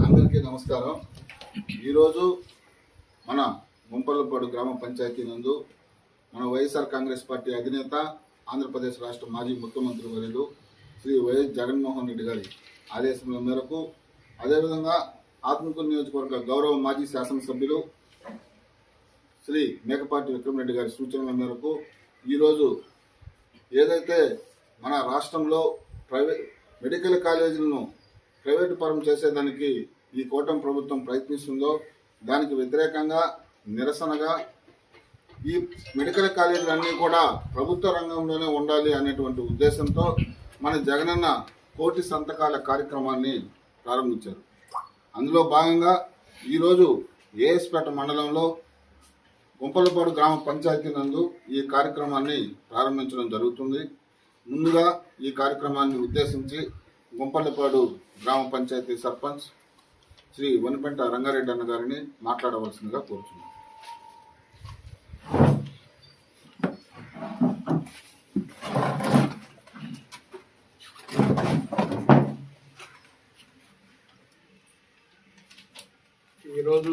అందరికీ నమస్కారం. ఈరోజు మన ముంపలపాడు గ్రామ పంచాయతీ నందు మన వైఎస్ఆర్ కాంగ్రెస్ పార్టీ అధినేత ఆంధ్రప్రదేశ్ రాష్ట్ర మాజీ ముఖ్యమంత్రి వర్యులు శ్రీ వైఎస్ జగన్మోహన్ రెడ్డి గారి ఆదేశముల మేరకు అదేవిధంగా ఆత్మకూరు నియోజకవర్గ గౌరవ మాజీ శాసనసభ్యులు శ్రీ మేకపాటి విక్రమరెడ్డి గారి సూచనల మేరకు ఈరోజు ఏదైతే మన రాష్ట్రంలో ప్రైవేట్ మెడికల్ కాలేజీలను ప్రైవేటు పరం చేసేదానికి ఈ కూటమి ప్రభుత్వం ప్రయత్నిస్తుందో దానికి వ్యతిరేకంగా నిరసనగా ఈ మెడికల్ కాలేజీలన్నీ కూడా ప్రభుత్వ రంగంలోనే ఉండాలి అనేటువంటి ఉద్దేశంతో మన జగనన్న కోటి సంతకాల కార్యక్రమాన్ని ప్రారంభించారు. అందులో భాగంగా ఈరోజు ఏఎస్పేట మండలంలో గుంపలపాడు గ్రామ పంచాయతీ నందు ఈ కార్యక్రమాన్ని ప్రారంభించడం జరుగుతుంది. ముందుగా ఈ కార్యక్రమాన్ని ఉద్దేశించి గుంపలపాడు గ్రామ పంచాయతీ సర్పంచ్ శ్రీ వనిపెంట రంగారెడ్డి అన్న గారిని మాట్లాడవలసిందిగా కోరుతున్నాను ఈరోజు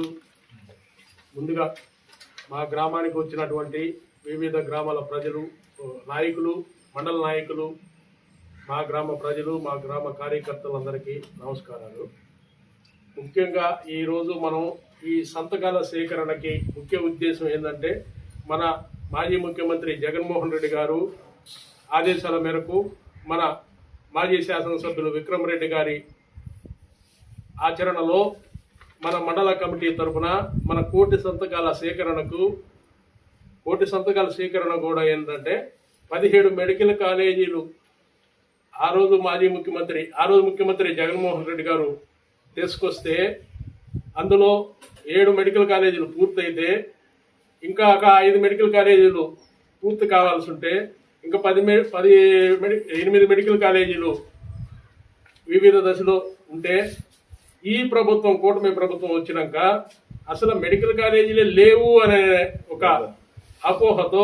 ముందుగా మా గ్రామానికి వచ్చినటువంటి వివిధ గ్రామాల ప్రజలు నాయకులు మండల నాయకులు మా గ్రామ ప్రజలు మా గ్రామ కార్యకర్తలందరికీ నమస్కారాలు. ముఖ్యంగా ఈరోజు మనం ఈ సంతకాల సేకరణకి ముఖ్య ఉద్దేశం ఏంటంటే మన మాజీ ముఖ్యమంత్రి జగన్మోహన్ రెడ్డి గారు ఆదేశాల మేరకు మన మాజీ శాసనసభ్యులు విక్రమ్ రెడ్డి గారి ఆచరణలో మన మండల కమిటీ తరఫున మన కోటి సంతకాల సేకరణకు కోటి సంతకాల సేకరణ కూడా ఏంటంటే పదిహేడు మెడికల్ కాలేజీలు. ఆ రోజు మాజీ ముఖ్యమంత్రి ఆ రోజు ముఖ్యమంత్రి జగన్మోహన్ రెడ్డి గారు తీసుకొస్తే అందులో ఏడు మెడికల్ కాలేజీలు పూర్తయితే ఇంకా ఒక ఐదు మెడికల్ కాలేజీలు పూర్తి కావాల్సి ఉంటే ఇంకా పది మె పది మెడి ఎనిమిది మెడికల్ కాలేజీలు వివిధ దశలో ఉంటే ఈ ప్రభుత్వం కూటమి ప్రభుత్వం వచ్చినాక అసలు మెడికల్ కాలేజీలే లేవు అనే ఒక అపోహతో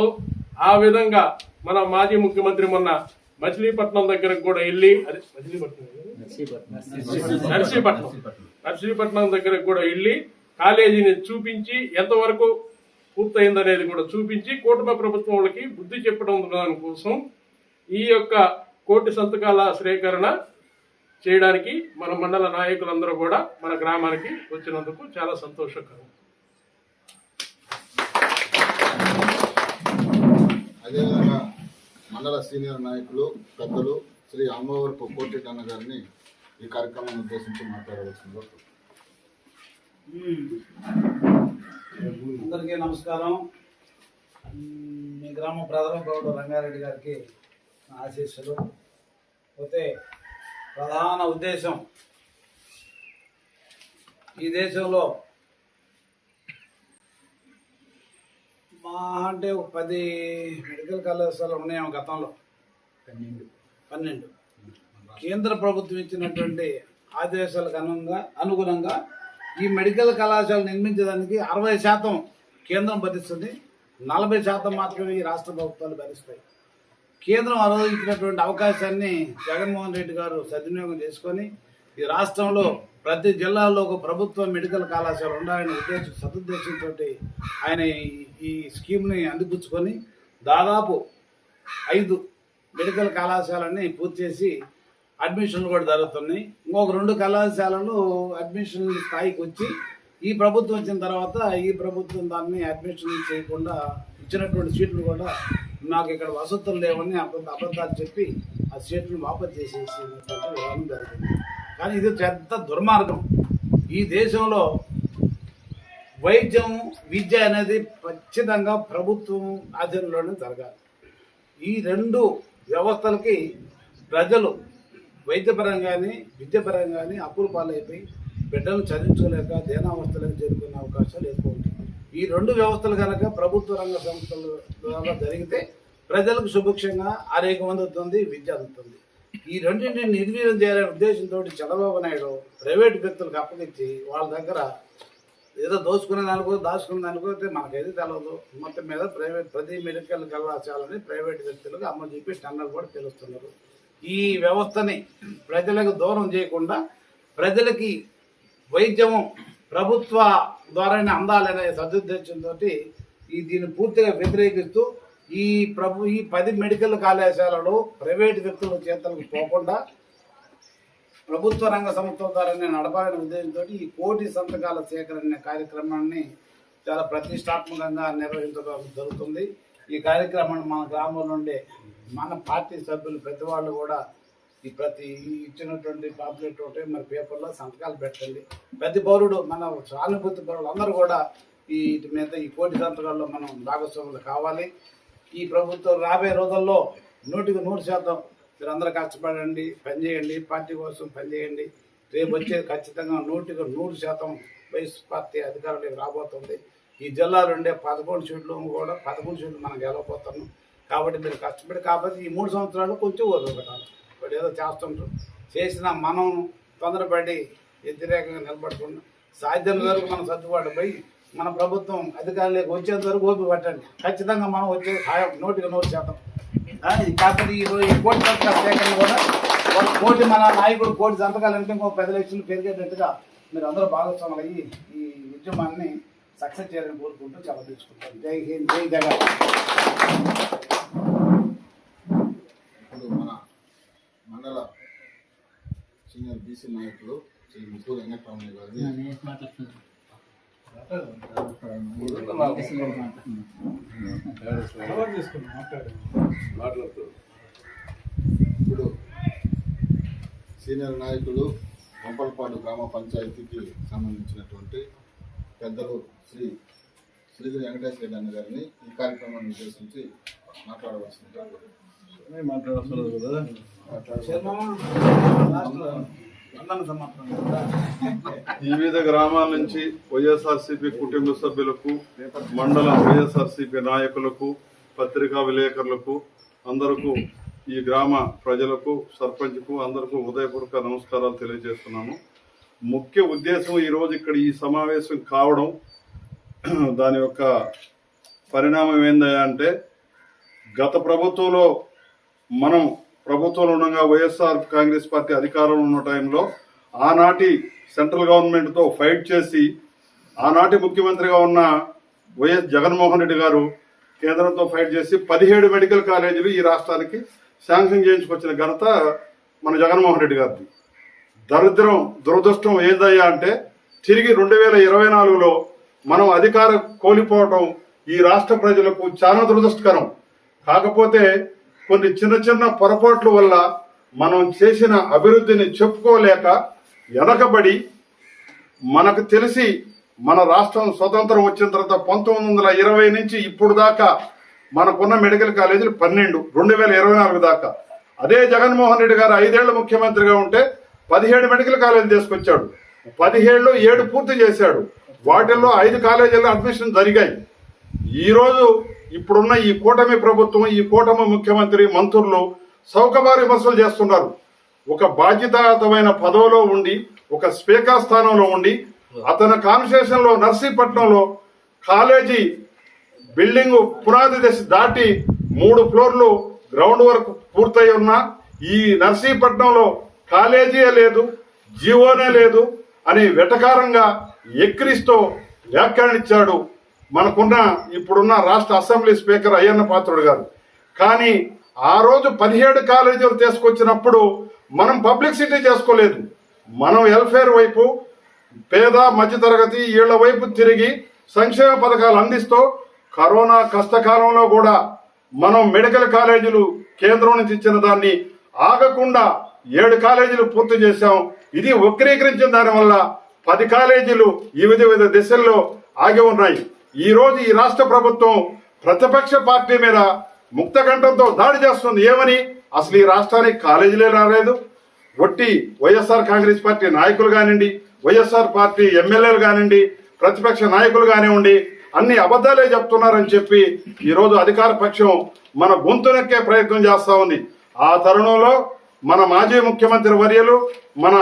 ఆ విధంగా మన మాజీ ముఖ్యమంత్రి మొన్న మచిలీపట్నం దగ్గరకు కూడా వెళ్ళి అదే మచిలీపట్నం నర్సీపట్నం. నర్సీపట్నం. దగ్గరకు కూడా వెళ్ళి కాలేజీని చూపించి ఎంతవరకు పూర్తయిందనేది కూడా చూపించి కూటమి ప్రభుత్వం వాళ్ళకి బుద్ధి చెప్పడం దానికోసం ఈ యొక్క కోటి సంతకాల స్వీకరణ చేయడానికి మన మండల నాయకులందరూ కూడా మన గ్రామానికి వచ్చినందుకు చాలా సంతోషకరం అదేవిధంగా మండల సీనియర్ నాయకులు పెద్దలు శ్రీ అమ్మవరపు కోటెట్ అన్న గారిని ఈ కార్యక్రమాన్ని ఉద్దేశించి మాట్లాడవలసిందిగా కోరుతున్నాను. అందరికీ నమస్కారం మ్, గ్రామ ప్రధాన గౌడ రంగారెడ్డి గారికి నా ఆశీస్సులు పోతే ప్రధాన ఉద్దేశం. ఈ దేశంలో మా అంటే ఒక పది మెడికల్ కళాశాలలు ఉన్నాయేమో గతంలో. పన్నెండు. కేంద్ర ప్రభుత్వం ఇచ్చినటువంటి ఆదేశాలకు అనుగుణంగా అనుగుణంగా ఈ మెడికల్ కళాశాల నిర్మించడానికి అరవై శాతం కేంద్రం భరిస్తుంది. నలభై శాతం మాత్రమే ఈ రాష్ట్ర ప్రభుత్వాలు భరిస్తాయి. కేంద్రం ఆ రోజు ఇచ్చినటువంటి అవకాశాన్ని జగన్మోహన్ రెడ్డి గారు సద్వినియోగం చేసుకొని ఈ రాష్ట్రంలో ప్రతి జిల్లాలో ఒక ప్రభుత్వ మెడికల్ కళాశాల ఉండాలనే ఉద్దేశం సదుద్దేశంతో ఆయన ఈ- ఈ స్కీమ్ని అందిపుచ్చుకొని దాదాపు ఐదు మెడికల్ కళాశాలని పూర్తి చేసి అడ్మిషన్లు కూడా జరుగుతున్నాయి. ఇంకొక రెండు కళాశాలలు అడ్మిషన్ స్థాయికి వచ్చి ఈ ప్రభుత్వం వచ్చిన తర్వాత ఈ ప్రభుత్వం దాన్ని అడ్మిషన్ చేయకుండా ఇచ్చినటువంటి సీట్లు కూడా నాకు ఇక్కడ వసతులు లేవని అబద్ధ అబద్ధాలు చెప్పి ఆ సీట్లను వాపస్ చేసేసినటువంటి వ్యవహారం జరిగింది. కానీ ఇది పెద్ద దుర్మార్గం. ఈ దేశంలో వైద్యం విద్య అనేది ఖచ్చితంగా ప్రభుత్వం ఆధీనంలోనే జరగాలి. ఈ రెండు వ్యవస్థలకి ప్రజలు వైద్యపరంగాని విద్యపరంగాని అప్పుల పాలైపోయి బిడ్డలు చదివించుకోలేక దేనావస్థలకు చేరుకునే అవకాశాలు ఎక్కువ ఉంటాయి. ఈ రెండు వ్యవస్థలు కనుక ప్రభుత్వ రంగ సంస్థల ద్వారా జరిగితే ప్రజలకు సుభిక్షంగా ఆరోగ్యం అందుతుంది విద్య అందుతుంది. ఈ రెండింటిని నిర్వీర్యం చేయాలనే ఉద్దేశంతో చంద్రబాబు నాయుడు ప్రైవేట్ వ్యక్తులకు అప్పగించి వాళ్ళ దగ్గర ఏదో దోచుకునే దానికో దాచుకునే దానికో అయితే మనకైతే తెలియదు మొత్తం మీద ప్రైవేట్ ప్రతి మెడికల్ కళాశాలని ప్రైవేట్ వ్యక్తులకు అమ్మ చెప్పి టన్నర్ కూడా తెలుస్తున్నారు. ఈ వ్యవస్థని ప్రజలకు దూరం చేయకుండా ప్రజలకి వైద్యము ప్రభుత్వ ద్వారానే అందాలనే సదుద్దేశంతో ఈ దీన్ని పూర్తిగా వ్యతిరేకిస్తూ ఈ ప్రభు ఈ పది మెడికల్ కళాశాలలు ప్రైవేట్ వ్యక్తుల చేతలకు పోకుండా ప్రభుత్వ రంగ సంస్థల ద్వారానే నడపాలనే ఉద్దేశంతో ఈ కోటి సంతకాల సేకరణ కార్యక్రమాన్ని చాలా ప్రతిష్టాత్మకంగా నిర్వహించడం జరుగుతుంది. ఈ కార్యక్రమాన్ని మన గ్రామం నుండి మన పార్టీ సభ్యులు ప్రతి వాళ్ళు కూడా ఈ ప్రతి ఇచ్చినటువంటి పాంప్లెట్ ఒకటి మరి పేపర్లో సంతకాలు పెట్టండి. ప్రతి పౌరుడు మన సానుభూతి పౌరులు అందరూ కూడా ఈ వీటి మీద ఈ కోటి సంతకాల్లో మనం భాగస్వాములు కావాలి. ఈ ప్రభుత్వం రాబోయే రోజుల్లో నూటికి నూరు శాతం మీరందరూ కష్టపడండి పనిచేయండి పార్టీ కోసం పనిచేయండి. రేపు వచ్చేది ఖచ్చితంగా నూటికి నూరు శాతం వైఎస్ పార్టీ అధికారులకు రాబోతుంది. ఈ జిల్లాలో ఉండే పదకొండు సీట్లు కూడా పదకొండు సీట్లు మనం గెలవబోతున్నాం. కాబట్టి మీరు కష్టపడి కాబట్టి ఈ మూడు సంవత్సరాలు కొంచెం వదిలిపెట్టాలి వాడు ఏదో చేస్తుంటారు చేసిన మనం తొందరపడి వ్యతిరేకంగా నిలబడకుండా సాధ్యం వరకు మనం సర్దుబాటు పోయి మన ప్రభుత్వం అధికారులకు వచ్చేంత వరకు ఓపిక పట్టండి. ఖచ్చితంగా మనం వచ్చే సాయం నోటికి నూరు శాతం కాకపోతే ఈ రోజు కోటి సంతకాల సేకరణ కూడా ఒక కోటి మన నాయకుడు కోటి సంతకాలు అంటే ఇంకో పది లక్షలు పెరిగేటట్టుగా మీరు అందరూ భాగస్వాములు అయ్యి ఈ ఉద్యమాన్ని సక్సెస్ చేయాలని కోరుకుంటూ చాలా తీసుకుంటాం జై హింద్ జై జగన్ ఇప్పుడు మన మండల సీనియర్ బీసీ నాయకులు శ్రీ ముత్తూరు వెంకటరామయ్య మాట్లాడుతూ ఇప్పుడు సీనియర్ నాయకులు కొంపలపాడు గ్రామ పంచాయతీకి సంబంధించినటువంటి పెద్దలు శ్రీ శ్రీధరి వెంకటేశ్వర రెడ్డి అన్న గారిని ఈ కార్యక్రమాన్ని ఉద్దేశించి మాట్లాడవలసిందిగా నేను ఈ వివిధ గ్రామాల నుంచి వైఎస్ఆర్సీపీ కుటుంబ సభ్యులకు మండల వైఎస్ఆర్సీపీ నాయకులకు పత్రికా విలేకరులకు అందరకు ఈ గ్రామ ప్రజలకు సర్పంచ్కు అందరికీ ఉదయపూర్వక నమస్కారాలు తెలియజేస్తున్నాము. ముఖ్య ఉద్దేశం ఈరోజు ఇక్కడ ఈ సమావేశం కావడం దాని యొక్క పరిణామం ఏందంటే అంటే గత ప్రభుత్వంలో మనం ప్రభుత్వంలో ఉండగా వైఎస్ఆర్ కాంగ్రెస్ పార్టీ అధికారంలో ఉన్న టైంలో ఆనాటి సెంట్రల్ గవర్నమెంట్తో ఫైట్ చేసి ఆనాటి ముఖ్యమంత్రిగా ఉన్న వైఎస్ జగన్మోహన్ రెడ్డి గారు కేంద్రంతో ఫైట్ చేసి పదిహేడు మెడికల్ కాలేజీలు ఈ రాష్ట్రానికి శాంక్షన్ చేయించుకొచ్చిన ఘనత మన జగన్మోహన్ రెడ్డి గారిది. దరిద్రం దురదృష్టం ఏందయ్యా అంటే తిరిగి రెండు వేల ఇరవై నాలుగులో మనం అధికారం కోల్పోవటం ఈ రాష్ట్ర ప్రజలకు చాలా దురదృష్టకరం. కాకపోతే కొన్ని చిన్న చిన్న పొరపాట్ల వల్ల మనం చేసిన అభివృద్ధిని చెప్పుకోలేక వెనకబడి మనకు తెలిసి మన రాష్ట్రం స్వతంత్రం వచ్చిన తర్వాత పంతొమ్మిది వందల ఇరవై నుంచి ఇప్పుడు దాకా మనకున్న మెడికల్ కాలేజీలు పన్నెండు రెండు వేల ఇరవై నాలుగు దాకా. అదే జగన్మోహన్ రెడ్డి గారు ఐదేళ్ళ ముఖ్యమంత్రిగా ఉంటే పదిహేడు మెడికల్ కాలేజీలు తీసుకొచ్చాడు. పదిహేడులో ఏడు పూర్తి చేశాడు. వాటిల్లో ఐదు కాలేజీల్లో అడ్మిషన్ జరిగాయి. ఈరోజు ఇప్పుడున్న ఈ కూటమి ప్రభుత్వం ఈ కూటమి ముఖ్యమంత్రి మంత్రులు సౌకబారి విమర్శలు చేస్తున్నారు. ఒక బాధ్యతాయుతమైన పదవిలో ఉండి ఒక స్పీకర్ స్థానంలో ఉండి అతని కాన్స్టిట్యూషన్లో నర్సీపట్నంలో కాలేజీ బిల్డింగ్ పునాది దశ దాటి మూడు ఫ్లోర్లు గ్రౌండ్ వర్క్ పూర్తయి ఉన్నా ఈ నర్సీపట్నంలో కాలేజీయే లేదు జీవోనే లేదు అని వెటకారంగా ఎక్కిరిస్తూ వ్యాఖ్యానించాడు మనకున్న ఇప్పుడున్న రాష్ట్ర అసెంబ్లీ స్పీకర్ అయ్యన్న పాత్రుడు గారు. కానీ ఆ రోజు పదిహేడు కాలేజీలు తీసుకొచ్చినప్పుడు మనం పబ్లిసిటీ చేసుకోలేదు. మనం వెల్ఫేర్ వైపు పేద మధ్యతరగతి వీళ్ళ వైపు తిరిగి సంక్షేమ పథకాలు అందిస్తూ కరోనా కష్టకాలంలో కూడా మనం మెడికల్ కాలేజీలు కేంద్రం నుంచి ఇచ్చిన దాన్ని ఆగకుండా ఏడు కాలేజీలు పూర్తి చేశాం. ఇది వక్రీకరించిన దానివల్ల పది కాలేజీలు వివిధ వివిధ దిశల్లో ఆగి ఉన్నాయి. ఈరోజు ఈ రాష్ట్ర ప్రభుత్వం ప్రతిపక్ష పార్టీ మీద ముక్తకంఠంతో దాడి చేస్తుంది. ఏమని? అసలు ఈ రాష్ట్రానికి కాలేజీలే రాలేదు. ఒట్టి వైఎస్ఆర్ కాంగ్రెస్ పార్టీ నాయకులు కానివ్వండి వైఎస్ఆర్ పార్టీ ఎమ్మెల్యేలు కానివ్వండి ప్రతిపక్ష నాయకులు కానివ్వండి అన్ని అబద్ధాలే చెప్తున్నారని చెప్పి ఈరోజు అధికార పక్షం మన గొంతునెక్కే ప్రయత్నం చేస్తా ఉంది. ఆ తరుణంలో మన మాజీ ముఖ్యమంత్రి వర్యులు మన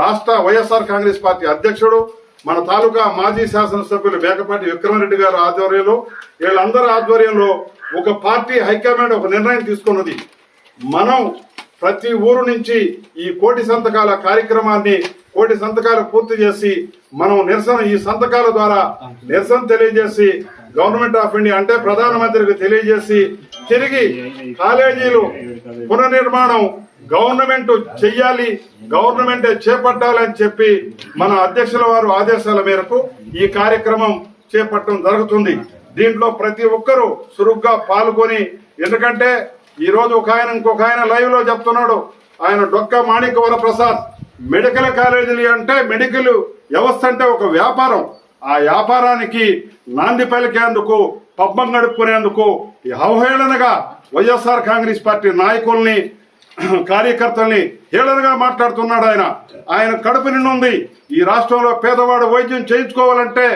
రాష్ట్ర వైఎస్ఆర్ కాంగ్రెస్ పార్టీ అధ్యక్షుడు మన తాలూకా మాజీ శాసనసభ్యులు మేకపాటి విక్రమరెడ్డి గారు ఆధ్వర్యంలో వీళ్ళందరి ఆధ్వర్యంలో ఒక పార్టీ హైకమాండ్ ఒక నిర్ణయం తీసుకున్నది. మనం ప్రతి ఊరు నుంచి ఈ కోటి సంతకాల కార్యక్రమాన్ని కోటి సంతకాలు పూర్తి చేసి మనం నిరసన ఈ సంతకాల ద్వారా నిరసన తెలియజేసి గవర్నమెంట్ ఆఫ్ ఇండియా అంటే ప్రధానమంత్రికి తెలియజేసి తిరిగి కాలేజీలు పునర్నిర్మాణం గవర్నమెంట్ చెయ్యాలి గవర్నమెంట్ చేపట్టాలని చెప్పి మన అధ్యక్షుల వారు ఆదేశాల మేరకు ఈ కార్యక్రమం చేపట్టడం జరుగుతుంది. దీంట్లో ప్రతి ఒక్కరూ చురుగ్గా పాల్గొని ఎందుకంటే ఈ రోజు ఒక ఆయన ఇంకొక ఆయన లైవ్లో చెప్తున్నాడు. ఆయన డొక్క మాణిక వరప్రసాద్ మెడికల్ కాలేజీలు అంటే మెడికల్ వ్యవస్థ అంటే ఒక వ్యాపారం. ఆ వ్యాపారానికి నాంది పలికేందుకు పబ్బం గడుపుకునేందుకు ఈ అవహేళనగా వైఎస్ఆర్ కాంగ్రెస్ పార్టీ నాయకుల్ని కార్యకర్తల్ని హేళనగా మాట్లాడుతున్నాడు ఆయన. ఆయన కడుపు నిండుంది. ఈ రాష్ట్రంలో పేదవాడు వైద్యం చేయించుకోవాలంటే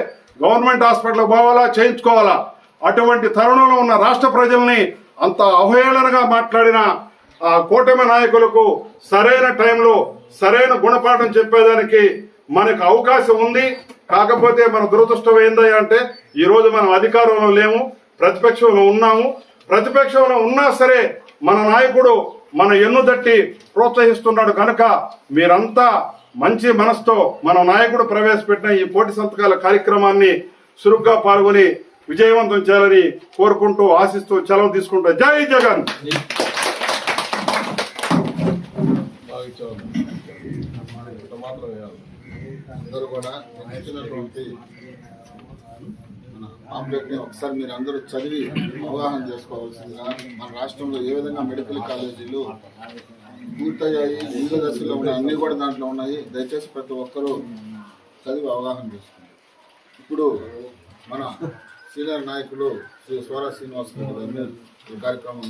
గవర్నమెంట్ హాస్పిటల్ పోవాలా చేయించుకోవాలా? అటువంటి తరుణంలో ఉన్న రాష్ట్ర ప్రజల్ని అంత అవహేళనగా మాట్లాడిన ఆ కూటమి నాయకులకు సరైన టైంలో సరైన గుణపాఠం చెప్పేదానికి మనకు అవకాశం ఉంది. కాకపోతే మన దురదృష్టం ఏంది అంటే ఈ రోజు మనం అధికారంలో లేము ప్రతిపక్షంలో ఉన్నాము. ప్రతిపక్షంలో ఉన్నా సరే మన నాయకుడు మన ఎన్నుదట్టి ప్రోత్సహిస్తున్నాడు కనుక మీరంతా మంచి మనసుతో మన నాయకుడు ప్రవేశపెట్టిన ఈ పోటీ సంతకాల కార్యక్రమాన్ని చురుగ్గా పాల్గొని విజయవంతం చేయాలని కోరుకుంటూ ఆశిస్తూ సెలవు తీసుకుంటూ. జై జగన్! మాత్రం అందరూ కూడా పాంప్లెట్ని ఒకసారి మీరు అందరూ చదివి అవగాహన చేసుకోవాల్సిందిగా మన రాష్ట్రంలో ఏ విధంగా మెడికల్ కాలేజీలు పూర్తయ్యాయి వివిధ దశలో ఉన్నాయి అన్నీ కూడా దాంట్లో ఉన్నాయి. దయచేసి ప్రతి ఒక్కరూ చదివి అవగాహన చేసుకోండి. ఇప్పుడు మన సీనియర్ నాయకులు శ్రీ స్వర శ్రీనివాస్ గారు ఈ కార్యక్రమం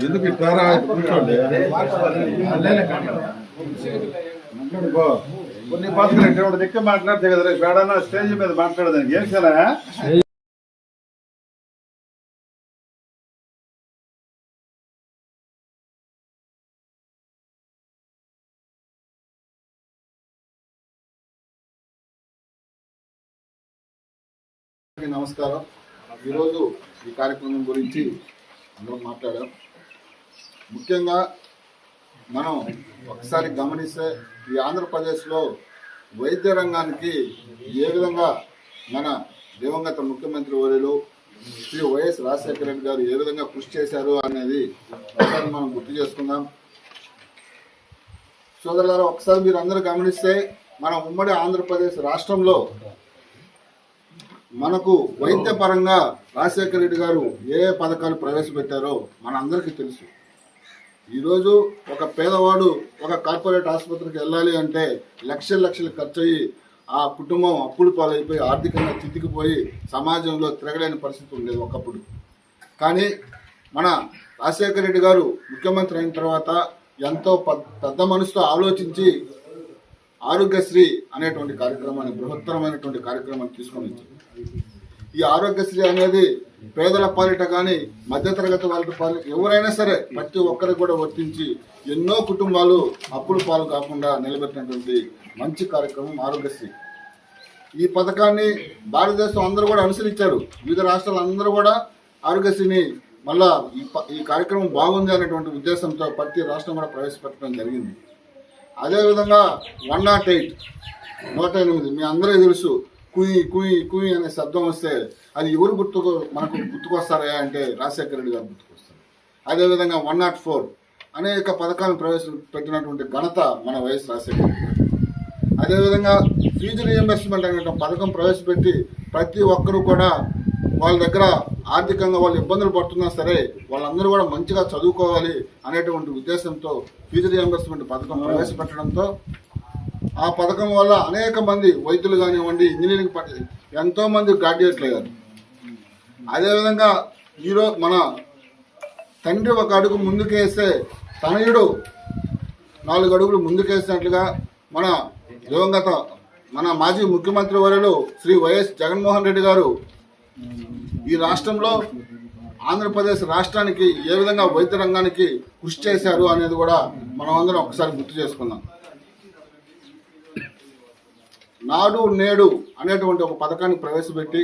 ఎందుకు ఇట్లా కూర్చోండి కొన్ని పాత్రలు దిక్కు మాట్లాడితే కదా రేపు స్టేజ్ మీద మాట్లాడదానికి? ఏం సరే నమస్కారం. ఈరోజు ఈ కార్యక్రమం గురించి అందరం మాట్లాడాం ముఖ్యంగా మనం ఒకసారి గమనిస్తే ఈ ఆంధ్రప్రదేశ్లో వైద్య రంగానికి ఏ విధంగా మన దివంగత ముఖ్యమంత్రి వర్యులు శ్రీ వైఎస్ రాజశేఖర రెడ్డి గారు ఏ విధంగా కృషి చేశారు అనేది ఒకసారి మనం గుర్తు చేసుకుందాం. సోదరులారా ఒకసారి మీరు అందరూ గమనిస్తే మన ఉమ్మడి ఆంధ్రప్రదేశ్ రాష్ట్రంలో మనకు వైద్య పరంగా రాజశేఖర రెడ్డి గారు ఏ ఏ పథకాలు ప్రవేశపెట్టారో మనందరికీ తెలుసు. ఈరోజు ఒక పేదవాడు ఒక కార్పొరేట్ ఆసుపత్రికి వెళ్ళాలి అంటే లక్షల లక్షలు ఖర్చు అయ్యి ఆ కుటుంబం అప్పుడు పాలైపోయి ఆర్థికంగా చితికిపోయి సమాజంలో తిరగలేని పరిస్థితి ఉండేది ఒకప్పుడు. కానీ మన రాజశేఖర రెడ్డి గారు ముఖ్యమంత్రి అయిన తర్వాత ఎంతో పెద్ద- పెద్ద మనసుతో ఆలోచించి ఆరోగ్యశ్రీ అనేటువంటి కార్యక్రమాన్ని బృహత్తరమైనటువంటి కార్యక్రమాన్ని తీసుకొని వచ్చింది ఈ ఆరోగ్యశ్రీ అనేది పేదల పాలిట కానీ మధ్యతరగతి వాళ్ళ పాలిట ఎవరైనా సరే ప్రతి ఒక్కరికి కూడా వర్తించి ఎన్నో కుటుంబాలు అప్పులు పాలు కాకుండా నిలబెట్టినటువంటి మంచి కార్యక్రమం ఆరోగ్యశ్రీ. ఈ పథకాన్ని భారతదేశం అందరూ కూడా అనుసరించారు. వివిధ రాష్ట్రాలు అందరూ కూడా ఆరోగ్యశ్రీని మళ్ళా ఈ ప- ఈ కార్యక్రమం బాగుంది అనేటువంటి ఉద్దేశంతో ప్రతి రాష్ట్రం కూడా ప్రవేశపెట్టడం జరిగింది. అదేవిధంగా వన్ నాట్ ఎయిట్ నూట ఎనిమిది మీ అందరికీ తెలుసు కుయి కుయి కుయి అనే శబ్దం వస్తే అది ఎవరు గుర్తుకు మనకు గుర్తుకొస్తారా అంటే రాజశేఖర రెడ్డి గారు గుర్తుకొస్తారు. అదేవిధంగా వన్ నాట్ ఫోర్ అనేక పథకాలను ప్రవేశపెట్టినటువంటి ఘనత మన వైఎస్ రాజశేఖర రెడ్డి గారు. అదేవిధంగా ఫీజు రియంబర్స్మెంట్ అనే పథకం ప్రవేశపెట్టి ప్రతి ఒక్కరూ కూడా వాళ్ళ దగ్గర ఆర్థికంగా వాళ్ళు ఇబ్బందులు పడుతున్నా సరే వాళ్ళందరూ కూడా మంచిగా చదువుకోవాలి అనేటువంటి ఉద్దేశంతో ఫీజు రియంబర్స్మెంట్ పథకం ప్రవేశపెట్టడంతో ఆ పథకం వల్ల అనేక మంది వైద్యులు కానివ్వండి ఇంజనీరింగ్ ప- ఎంతోమంది గ్రాడ్యుయేట్లు అయ్యారు. అదేవిధంగా ఈరోజు మన తండ్రి ఒక అడుగు ముందుకేస్తే తనయుడు నాలుగు అడుగులు ముందుకేసినట్లుగా మన దివంగత మన మాజీ ముఖ్యమంత్రి వర్యులు శ్రీ వైఎస్ జగన్మోహన్ రెడ్డి గారు ఈ రాష్ట్రంలో ఆంధ్రప్రదేశ్ రాష్ట్రానికి ఏ విధంగా వైద్య రంగానికి కృషి చేశారు అనేది కూడా మనం అందరం ఒకసారి గుర్తు చేసుకుందాం. నాడు నేడు అనేటువంటి ఒక పథకాన్ని ప్రవేశపెట్టి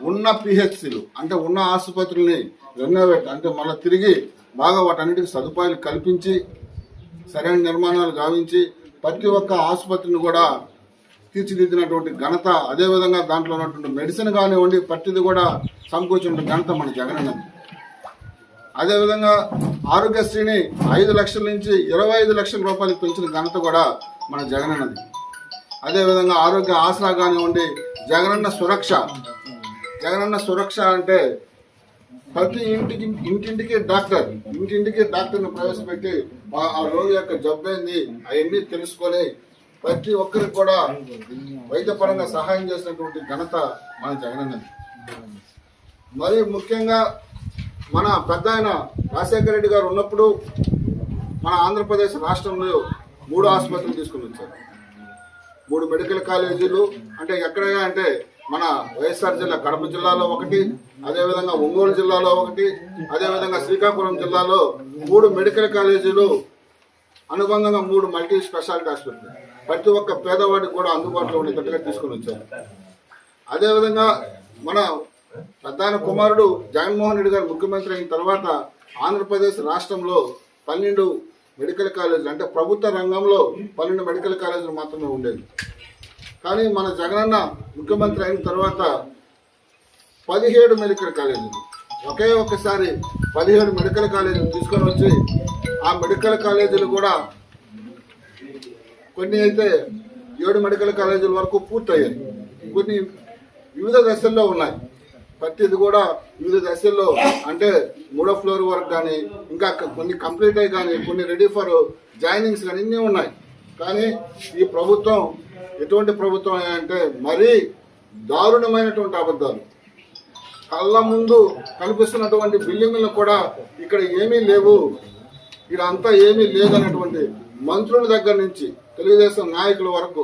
ఉన్న పిహెచ్సిలు అంటే ఉన్న ఆసుపత్రుల్ని రెనోవేట్ అంటే మళ్ళీ తిరిగి బాగా వాటన్నిటికి సదుపాయాలు కల్పించి సరైన నిర్మాణాలు గావించి ప్రతి ఒక్క ఆసుపత్రిని కూడా తీర్చిదిద్దినటువంటి ఘనత అదేవిధంగా దాంట్లో ఉన్నటువంటి మెడిసిన్ కానివ్వండి ప్రతిది కూడా సమకూర్చిన ఘనత మన జగనన్నది అదేవిధంగా ఆరోగ్యశ్రీని ఐదు లక్షల నుంచి ఇరవై ఐదు లక్షల రూపాయలు పెంచిన ఘనత కూడా మన జగన్ అన్నది. అదేవిధంగా ఆరోగ్య ఆసరా కానివ్వండి జగనన్న సురక్ష. జగనన్న సురక్ష అంటే ప్రతి ఇంటికి ఇంటింటికి డాక్టర్ ఇంటింటికి డాక్టర్ని ప్రవేశపెట్టి ఆ- రోగి యొక్క జబ్బు అవన్నీ తెలుసుకొని ప్రతి ఒక్కరికి కూడా వైద్యపరంగా సహాయం చేసినటువంటి ఘనత మన జగనన్నది. మరి ముఖ్యంగా మన పెద్ద ఆయన రాజశేఖర రెడ్డి గారు ఉన్నప్పుడు మన ఆంధ్రప్రదేశ్ రాష్ట్రంలో మూడు ఆసుపత్రులు తీసుకుని వచ్చారు. మూడు మెడికల్ కాలేజీలు అంటే ఎక్కడగా అంటే మన వైఎస్ఆర్ జిల్లా కడప జిల్లాలో ఒకటి అదేవిధంగా ఒంగోలు జిల్లాలో ఒకటి అదేవిధంగా శ్రీకాకుళం జిల్లాలో మూడు మెడికల్ కాలేజీలు అనుబంధంగా మూడు మల్టీ స్పెషాలిటీ హాస్పిటల్. ప్రతి ఒక్క పేదవాడికి కూడా అందుబాటులో ఉండేటట్టుగా తీసుకుని వచ్చారు. అదేవిధంగా మన ప్రధాన కుమారుడు జగన్మోహన్ రెడ్డి గారు ముఖ్యమంత్రి అయిన తర్వాత ఆంధ్రప్రదేశ్ రాష్ట్రంలో పన్నెండు మెడికల్ కాలేజీలు అంటే ప్రభుత్వ రంగంలో పన్నెండు మెడికల్ కాలేజీలు మాత్రమే ఉండేవి. కానీ మన జగనన్న ముఖ్యమంత్రి అయిన తర్వాత పదిహేడు మెడికల్ కాలేజీలు. ఒకే ఒక్కసారి పదిహేడు మెడికల్ కాలేజీలు తీసుకొని వచ్చి ఆ మెడికల్ కాలేజీలు కూడా కొన్ని అయితే ఏడు మెడికల్ కాలేజీల వరకు పూర్తయ్యాయి. కొన్ని వివిధ దశల్లో ఉన్నాయి. ప్రతిది కూడా వివిధ దశల్లో అంటే మూడో ఫ్లోర్ వరకు కానీ ఇంకా కొన్ని కంప్లీట్ అయ్యి కానీ కొన్ని రెడీ ఫర్ జాయినింగ్స్ కానీ ఇన్ని ఉన్నాయి. కానీ ఈ ప్రభుత్వం ఎటువంటి ప్రభుత్వం అంటే మరీ దారుణమైనటువంటి అబద్ధాలు. కళ్ళ ముందు కనిపిస్తున్నటువంటి బిల్డింగులు కూడా ఇక్కడ ఏమీ లేవు. ఇక్కడ అంతా ఏమీ లేదన్నటువంటి మంత్రుల దగ్గర నుంచి తెలుగుదేశం నాయకుల వరకు.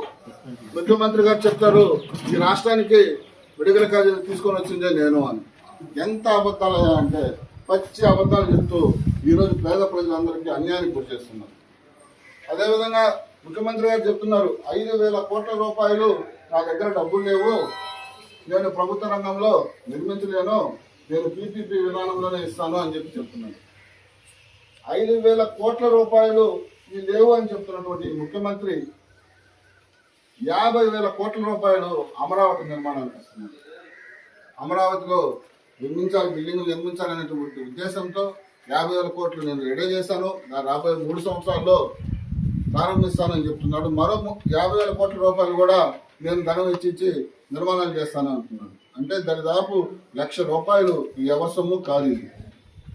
ముఖ్యమంత్రి గారు చెప్తారు ఈ రాష్ట్రానికి విడుదల కాజీలు తీసుకొని వచ్చిందే నేను అని. ఎంత అబద్ధాలు అంటే పచ్చి అబద్ధాలు చెప్తూ ఈరోజు పేద ప్రజలందరికీ అన్యాయానికి గురి చేస్తున్నారు. అదేవిధంగా ముఖ్యమంత్రి గారు చెప్తున్నారు ఐదు వేల కోట్ల రూపాయలు నా దగ్గర డబ్బులు లేవు. నేను ప్రభుత్వ రంగంలో నిర్మించలేను. నేను పీపీపీ విధానంలోనే ఇస్తాను అని చెప్పి చెప్తున్నాను ఐదు వేల కోట్ల రూపాయలు ఈ లేవు అని చెప్తున్నటువంటి ముఖ్యమంత్రి యాభై వేల కోట్ల రూపాయలు అమరావతి నిర్మాణానికి ఇస్తున్నారు అమరావతిలో నిర్మించాలి బిల్డింగ్లు నిర్మించాలనేటువంటి ఉద్దేశంతో యాభై వేల కోట్లు నేను రెడీ చేశాను. నా రాబోయే మూడు సంవత్సరాల్లో ప్రారంభిస్తానని చెప్తున్నాడు. మరో యాభై వేల కోట్ల రూపాయలు కూడా నేను ధనం ఇచ్చి నిర్మాణాలు చేస్తాను అంటున్నాడు. అంటే దరిదాపు లక్ష రూపాయలు ఈ ఎవరి సొమ్ము కాదు ఇది.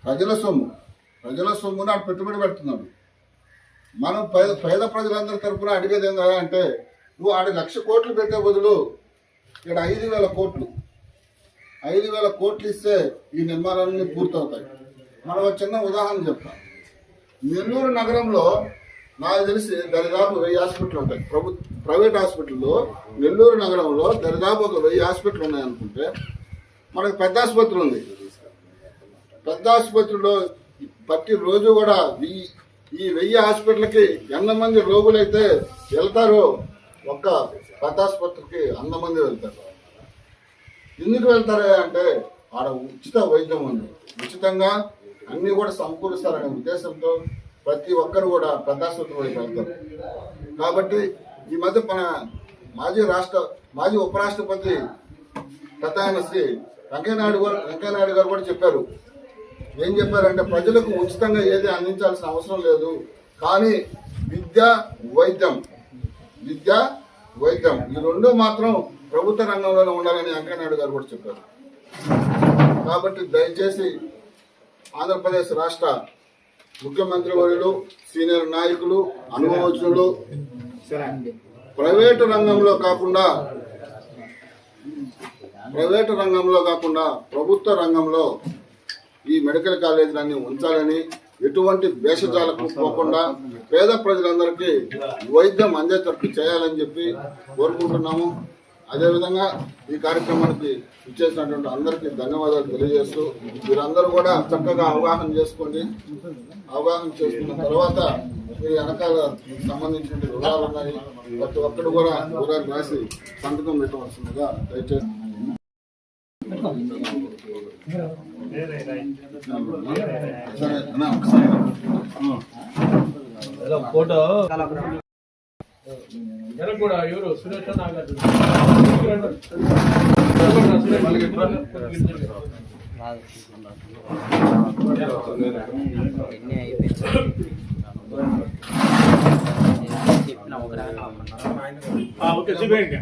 ప్రజల సొమ్ము. ప్రజల సొమ్ము నాకు పెట్టుబడి పెడుతున్నాడు. మనం పేద ప్రజలందరి తరఫున అడిగేది ఏంటంటే అంటే నువ్వు ఆడ లక్ష కోట్లు పెట్టే బదులు ఇక్కడ ఐదు వేల కోట్లు. ఐదు వేల కోట్లు ఇస్తే ఈ నిర్మాణాలన్నీ పూర్తవుతాయి. మనం చిన్న ఉదాహరణ చెప్తాం. నెల్లూరు నగరంలో నాకు తెలిసి దరిదాపు వెయ్యి హాస్పిటల్ ఉంటాయి. ప్రభు ప్రైవేట్ హాస్పిటల్లో నెల్లూరు నగరంలో దరిదాపు ఒక వెయ్యి హాస్పిటల్ ఉన్నాయి అనుకుంటే మనకు పెద్ద ఆసుపత్రి ఉంది. పెద్ద ఆసుపత్రిలో ప్రతి రోజు కూడా ఈ ఈ వెయ్యి హాస్పిటల్కి ఎంతమంది రోగులైతే వెళ్తారో. ఒక్క పెద్ద ఆసుపత్రికి మంది వెళ్తారు. ఎందుకు వెళ్తారు అంటే ఆడ ఉచిత వైద్యం ఉంది. ఉచితంగా అన్నీ కూడా సమకూరుస్తారనే ఉద్దేశంతో ప్రతి ఒక్కరు కూడా పెద్ద వైపు వెళ్తారు. కాబట్టి ఈ మధ్య మన మాజీ రాష్ట్ర మాజీ ఉపరాష్ట్రపతి ప్రధాన శ్రీ వెంకయ్యనాయుడు గారు వెంకయ్యనాయుడు గారు కూడా చెప్పారు. ఏం చెప్పారంటే ప్రజలకు ఉచితంగా ఏది అందించాల్సిన అవసరం లేదు. కానీ విద్య వైద్యం విద్య వైద్యం ఈ రెండు మాత్రం ప్రభుత్వ రంగంలోనే ఉండాలని వెంకయ్యనాయుడు గారు కూడా చెప్పారు. కాబట్టి దయచేసి ఆంధ్రప్రదేశ్ రాష్ట్ర ముఖ్యమంత్రి వర్యులు సీనియర్ నాయకులు అనుభవజ్ఞులు ప్రైవేటు రంగంలో కాకుండా ప్రైవేటు రంగంలో కాకుండా ప్రభుత్వ రంగంలో ఈ మెడికల్ కాలేజీలన్నీ ఉంచాలని ఎటువంటి భేషజాలకు పోకుండా పేద ప్రజలందరికీ వైద్యం అందేటట్టు చేయాలని చెప్పి కోరుకుంటున్నాము. అదేవిధంగా ఈ కార్యక్రమానికి ఇచ్చేసినటువంటి అందరికీ ధన్యవాదాలు తెలియజేస్తూ మీరందరూ కూడా చక్కగా అవగాహన చేసుకోండి అవగాహన చేసుకున్న తర్వాత మీ వెనకాల సంబంధించిన వివరాలు ఉన్నాయి. ప్రతి ఒక్కరు కూడా వివరాలు రాసి సంతకం పెట్టవలసిందిగా దయచేసి ఫోటో కూడా ఎవరు సురేష్ నాగార్జున ఎన్ని అయిపోయింది చెప్పిన ఒక ఓకే చూపించండి